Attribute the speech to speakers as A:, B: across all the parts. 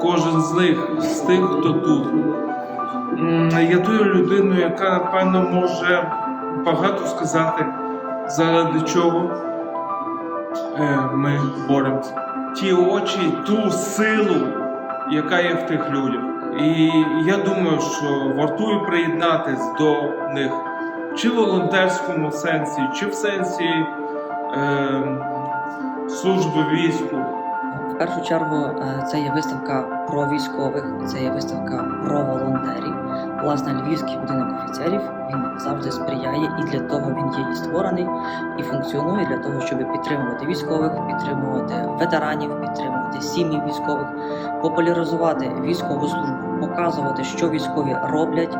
A: Кожен з них, з тих, хто тут, є тою людиною, яка напевно може багато сказати, заради чого е, ми боремося. Ті очі, ту силу, яка є в тих людях. І я думаю, що вартує приєднатись до них чи в волонтерському сенсі, чи в сенсі е, служби війську.
B: В першу чергу е, це є виставка про військових, це є виставка про волонтерів. Власне, Львівський будинок офіцерів він завжди сприяє і для того він є і створений і функціонує для того, щоб підтримувати військових, підтримувати ветеранів, підтримувати сім'ї військових, популяризувати військову службу, показувати, що військові роблять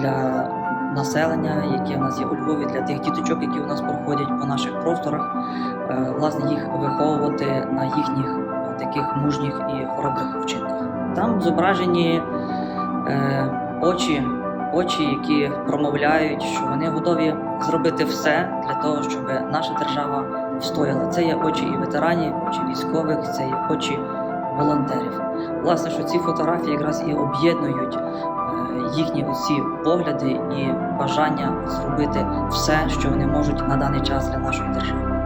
B: для населення, яке в нас є у Львові, для тих діточок, які у нас проходять по наших просторах, е, власне їх виховувати на їхніх е, таких мужніх і хоробрих вчинках. Там зображені е, очі, очі, які промовляють, що вони готові зробити все для того, щоб наша держава встояла. Це є очі і ветеранів, очі військових, це є очі волонтерів. Власне, що ці фотографії якраз і об'єднують е, їхні оці погляди і бажання зробити все, що вони можуть на даний час для нашої держави.